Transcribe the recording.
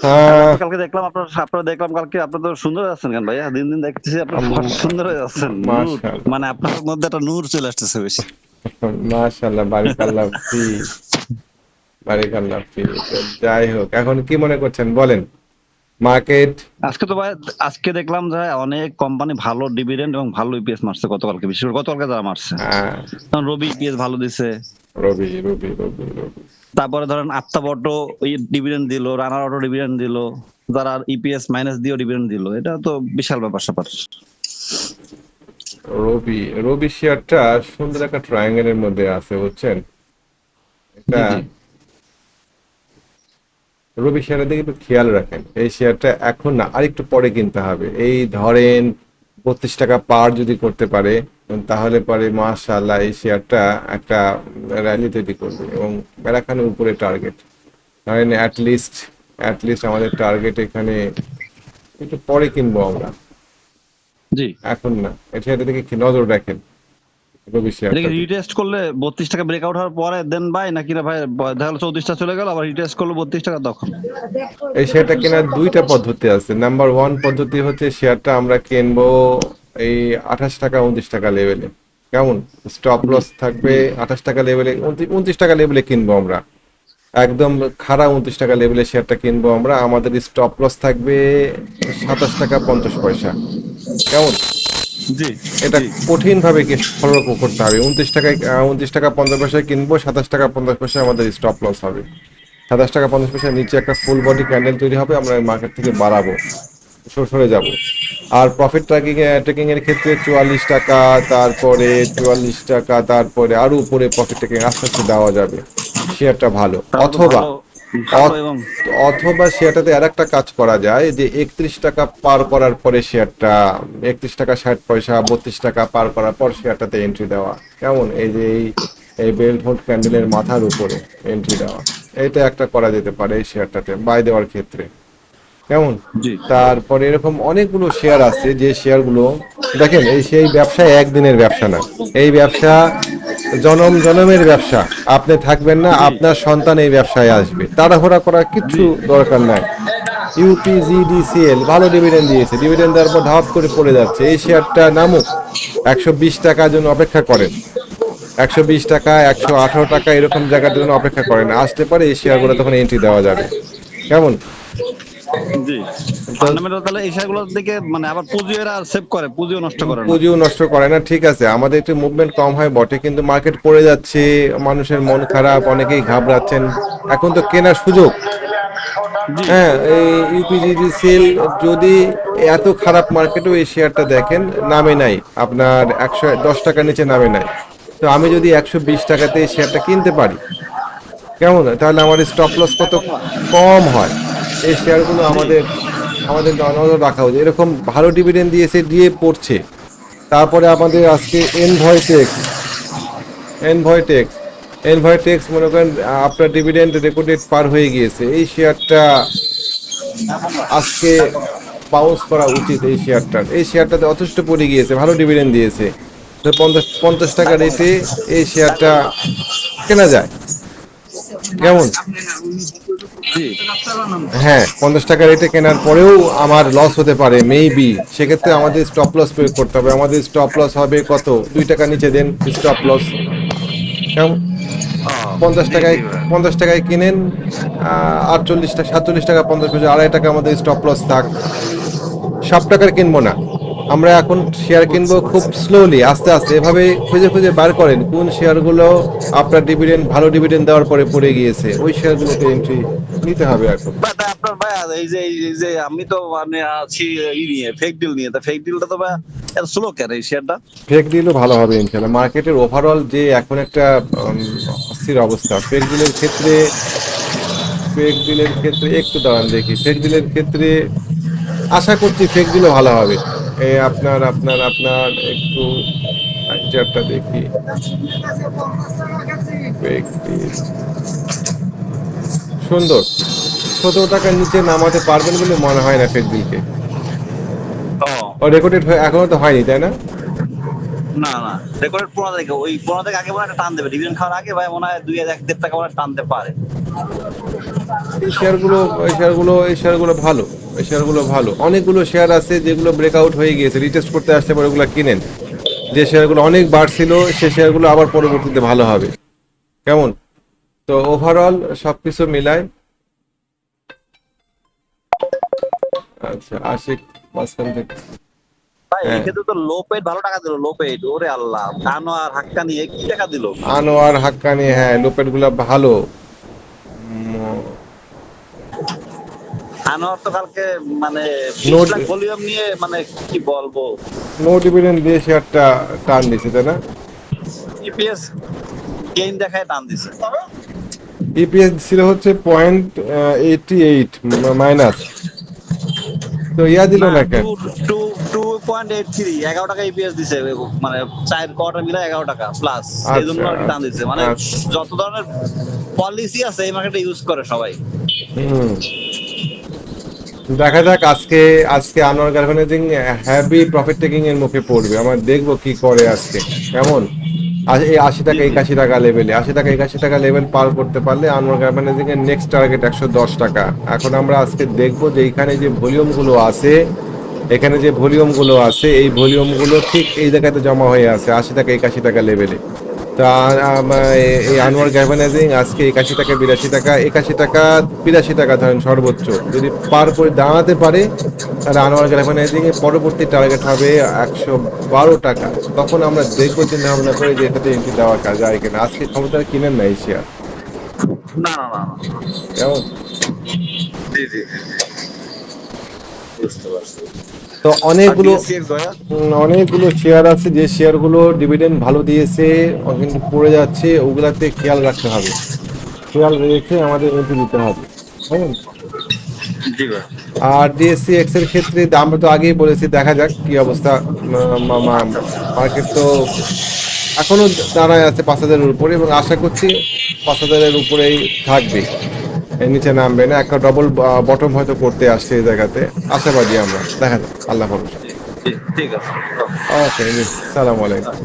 হ্যাঁ। কালকে দেখলাম আপনার আপনারা দেখলাম কালকে আপনারা তো সুন্দর আছেন কেন ভাইয়া? দিন দিন দেখতেছি আপনার সুন্দর। মাশাআল্লাহ। মানে আপনার মধ্যে একটা নূর চলে আসতেছে বেশি। মাশাল্লাহ বারিকাল্লাহ ফি। বারিকাল্লাহ ফি। যাই হোক এখন কি মনে করছেন? বলেন। মার্কেট? আজকে তো ভাই আজকে দেখলাম যে অনেক কোম্পানি ভালো ডিভিডেন্ড এবং ভালো ইপিএস মারছে গতকালকে বিশেষ করে গতকালকে যারা মারছে। হ্যাঁ। রবি ইপিএস ভালো দিছে। রবি রবি রবি রবি। তারপরে ধরেন আত্মা বটো ডিভিডেন্ড দিল রানার অটো ডিভিডেন্ড দিল যারা ইপিএস মাইনাস দিয়েও ডিভিডেন্ড দিল এটা তো বিশাল ব্যাপার স্যাপার। রবি রবি শেয়ারটা সুন্দর একটা ট্রায়াঙ্গেলের মধ্যে আছে বুঝছেন? এটা। রবি শেয়ারের দিকে একটু খেয়াল রাখেন এই শেয়ারটা এখন না আরেকটু পরে কিনতে হবে। এই ধরেন বত্রিশ টাকা পার যদি করতে পারে তাহলে পরে মাশাআল্লাহ এই শেয়ারটা একটা র্যালি তৈরি করবে এবং বেড়াখানে উপরে টার্গেট ধরেন অ্যাটলিস্ট অ্যাটলিস্ট আমাদের টার্গেট এখানে একটু পরে কিনবো আমরা। জি। এখন না এটা দিকে নজর রাখেন? রিটেস্ট করলে বত্রিশ টাকা ব্রেকআউট হওয়ার পরে দেন ভাই? নাকি না ভাই দেখা গেলো চৌত্রিশটা চলে গেল আবার রিটেস্ট করল বত্রিশ টাকা তখন? এই শেয়ারটা কেনার দুইটা পদ্ধতি আছে। নাম্বার ওয়ান পদ্ধতি হচ্ছে শেয়ারটা আমরা কিনবো এই আঠাশ টাকা উনত্রিশ টাকা লেভেলে কেমন? স্টপ লস থাকবে আঠাশ টাকা লেভেলে উনত্রিশ টাকা লেভেলে কিনবো আমরা। একদম খারাপ উনত্রিশ টাকা লেভেলে শেয়ারটা কিনবো আমরা। আমাদের স্টপ লস থাকবে সাতাশ টাকা পঞ্চাশ পয়সা। কেমন? জি এটা কঠিন ভাবে ফলো করতে হবে। উনত্রিশ টাকায় উনত্রিশ টাকা পঞ্চাশ পয়সায় কিনবো সাতাশ টাকা পঞ্চাশ পয়সায় আমাদের স্টপ লস হবে। সাতাশ টাকা পঞ্চাশ পয়সার নিচে একটা ফুল বডি ক্যান্ডেল তৈরি হবে আমরা মার্কেট থেকে বাড়াবো। সরে সরে যাব। আর প্রফিট ট্র্যাকিং ট্রেকিং এর ক্ষেত্রে চুয়াল্লিশ টাকা তারপরে চুয়াল্লিশ টাকা তারপরে আরও উপরে প্রফিট ট্রেকিং আস্তে আস্তে দেওয়া যাবে। শেয়ারটা ভালো। অথবা অথবা শেয়ারটাতে আর একটা কাজ করা যায় যে একত্রিশ টাকা পার করার পরে শেয়ারটা একত্রিশ টাকা ষাট পয়সা বত্রিশ টাকা পার করার পর শেয়ারটাতে এন্ট্রি দেওয়া। কেমন? এই যে এই এই বেল্ট হোল্ড ক্যান্ডেলের মাথার উপরে এন্ট্রি দেওয়া। এটা একটা করা যেতে পারে এই শেয়ারটাতে বাই দেওয়ার ক্ষেত্রে। কেমন? তারপরে এরকম অনেকগুলো শেয়ার আছে যে শেয়ারগুলো দেখেন এই সেই ব্যবসা একদিনের ব্যবসা না। এই ব্যবসা জনম জনমের ব্যবসা। আপনি থাকবেন না আপনার সন্তান এই ব্যবসায় আসবে। তাড়াহুড়া করার কিছু দরকার নাই। ইউপিজিডিসিএল ভালো ডিভিডেন্ড দিয়েছে। ডিভিডেন্ড দেওয়ার পর ধাপ করে পড়ে যাচ্ছে। এই শেয়ারটা নামুক একশো বিশ টাকার জন্য অপেক্ষা করেন। একশো বিশ টাকা একশো আঠারো টাকা এরকম জায়গার জন্য অপেক্ষা করেন। আসতে পারে এই শেয়ারগুলো তখন এন্ট্রি দেওয়া যাবে। কেমন? জি। ফান্ডামেন্টাল তাহলে এই শেয়ারগুলোর দিকে মানে আবার পুঁজি এরা সেভ করে পুঁজিও নষ্ট করে না। পুঁজিও নষ্ট করে না ঠিক আছে। আমাদের একটু মুভমেন্ট কম হয় বটে কিন্তু মার্কেট পড়ে যাচ্ছে মানুষের মন খারাপ অনেকেই ঘাবড়াচ্ছেন। এখন তো কেনার সুযোগ। হ্যাঁ এই ইউপিজিডি সেল যদি এত খারাপ মার্কেটেও এই শেয়ারটা দেখেন নামে নাই। আপনার একশো দশ টাকার নিচে নামে নাই। তো আমি যদি একশো বিশ টাকাতে এই শেয়ারটা কিনতে পারি কেমন তাহলে আমার স্টপ লস কত কম হয়? এই শেয়ারগুলো আমাদের আমাদের নজর রাখা উচিত এরকম ভালো ডিভিডেন্ড দিয়েছে দিয়ে পড়ছে। তারপরে আমাদের আজকে এনভয়টেক্স এনভয়টেক্স এনভয়টেক্স মনে করেন, আপনার ডিভিডেন্ড রেকর্ডেড পার হয়ে গিয়েছে। এই শেয়ারটা আজকে বাউন্স করা উচিত এই শেয়ারটার এই শেয়ারটাতে যথেষ্ট পড়ে গিয়েছে, ভালো ডিভিডেন্ড দিয়েছে। পঞ্চাশ পঞ্চাশ টাকা রেটে এই শেয়ারটা কেনা যায়। কেমন? হ্যাঁ পঞ্চাশ টাকা রেটে কেনার পরেও আমার লস হতে পারে মেবি সেক্ষেত্রে আমাদের স্টপ লস প্রয়োগ করতে হবে। আমাদের স্টপ লস হবে কত? দুই টাকা নিচে দেন স্টপ লস কেমন? পঞ্চাশ টাকায় পঞ্চাশ টাকায় কিনেন আটচল্লিশ টাকা সাতচল্লিশ টাকা পঞ্চাশ আড়াই টাকা আমাদের স্টপ লস থাক। সব টাকার কিনবো না। আমরা এখন শেয়ার কিনবো খুব স্লোলি আস্তে আস্তে। এভাবে খুঁজে খুঁজে বার করেন কোন শেয়ারগুলো আপনার ডিভিডেন্ড ভালো ডিভিডেন্ড দেওয়ার পরে পড়ে গিয়েছে ওই শেয়ারগুলোতে এন্ট্রি নিতে হবে এখন। আপনার ভাই এই যে এই যে আমি তো মানে আছি ই নিয়ে ফেক ডিল নিয়ে। তা ফেক ডিলটা তো ভাই এত স্লো কেন এই শেয়ারটা ফেক ডিলও ভালো হবে ইনশাল্লাহ মার্কেটের ওভারঅল যে এখন একটা অস্থির অবস্থা। ফেক ডিলের ক্ষেত্রে ফেক ডিলের ক্ষেত্রে একটু দাঁড়ান দেখি। ফেক ডিলের ক্ষেত্রে আশা করছি ফেক ডিলও ভালো হবে। এই আপনার আপনার আপনার একটু চারটা দেখি। সুন্দর। সতেরো টাকার নিচে নামাতে পারবেন বলে মনে হয় না ফেসবুকে। ও। রেকর্ডেড এখনও তো হয়নি তাই না? না না। রেকর্ডেড পনেরো থেকে ওই পনেরো থেকে আগে মনে একটা টান দেবে। ডিভিডেন্ড খাওয়ার আগে ভাই মনে হয় দুই এক দেড় টাকা মনে টানতে পারে। এই শেয়ারগুলো এই শেয়ারগুলো এই শেয়ারগুলো ভালো। শেয়ারগুলো ভালো। অনেকগুলো শেয়ার আছে যেগুলো ব্রেকআউট হয়ে গিয়েছে রিটেস্ট করতে আসতে পারে ওগুলো কিনেন। যে শেয়ারগুলো অনেক বাড়ছিল সে শেয়ারগুলো আবার পরবর্তীতে ভালো হবে। কেমন? তো ওভারঅল সবকিছু মিলায়। আচ্ছা আশিক মাঝখান থেকে। হ্যাঁ। এই ক্ষেত্রে তো লো ভালো টাকা দিল লোপেড ওরে আল্লাহ কানো আর হাক্কা নিয়ে কি টাকা দিল? আনোয়ার হাক্কানি হ্যাঁ লোপেটগুলা ভালো। আনোয়ার তো কালকে মানে ভলিউম নিয়ে মানে কি বলব? নো ডিভিডেন্ড দিয়ে শেয়ারটা টান দিছে তাই না? ইপিএস গেইন দেখায় টান দিছে। ইপিএস ছিল হচ্ছে পয়েন্ট এইটি এইট মাইনাস তো ইয়া দিল না কেন? Two two point eight three এগারো টাকা ইপিএস দিছে মানে চার কোয়ার্টার মিলে এগারো টাকা প্লাস এই জন্য আর টান দিছে। মানে আচ্ছা। যত ধরনের পলিসি আছে এই মার্কেটে ইউজ করে সবাই। হুম। দেখা যাক, আজকে আজকে আনোয়ার গার্ভেনাইজিং হ্যাভি প্রফিট টেকিং এর মুখে পড়বে। আমরা দেখব কি করে আজকে। কেমন? এই আশি টাকা, একাশি টাকা লেভেলে আশি টাকা, একাশি টাকা লেভেল পার করতে পারলে আনোয়ার গার্ভেনাইজিং এর নেক্সট টার্গেট একশো দশ টাকা। এখন আমরা আজকে দেখব যে এইখানে যে ভলিউমগুলো আছে, এখানে যে ভলিউমগুলো আছে, এই ভলিউমগুলো ঠিক এই জায়গাতে জমা হয়ে আছে আশি টাকা, একাশি টাকা লেভেলে তা এই আনোয়ার গ্যাভানাইজিং আজকে একাশি টাকা বিরাশি টাকা একাশি টাকা বিরাশি টাকা ধরেন সর্বোচ্চ। যদি পার করে দাঁড়াতে পারে তাহলে আনোয়ার গ্যাভানাইজিং এর পরবর্তী টার্গেট হবে একশো বারো টাকা। তখন আমরা দেখব চিন্তা ভাবনা করে যে এটাতে এন্ট্রি দেওয়া কাজ যায় কিনা। আজকে ক্ষমতা কিনেন না এই শেয়ার না না না। কেমন? জি, জি। বুঝতে পারছি। তো অনেকগুলো অনেকগুলো শেয়ার আছে যে শেয়ারগুলো ডিভিডেন্ড ভালো দিয়েছে কিন্তু পড়ে যাচ্ছে ওগুলাতে খেয়াল রাখতে হবে। খেয়াল রেখে আমাদের এন্ট্রি দিতে হবে। হ্যাঁ? আর ডিএসসি এক্সের ক্ষেত্রে আমরা তো আগেই বলেছি দেখা যাক কি অবস্থা মার্কেট তো এখনও দাঁড়ায় আছে পাঁচ হাজারের উপরে এবং আশা করছি পাঁচ হাজারের উপরেই থাকবে। নিচে নামবে না একটা ডবল বটম হয়তো করতে আসছে এই জায়গাতে। আশাবাদী আমরা। দেখা যাক আল্লাহ ভরসা। ঠিক আছে। ওকে সালাম আলাইকুম।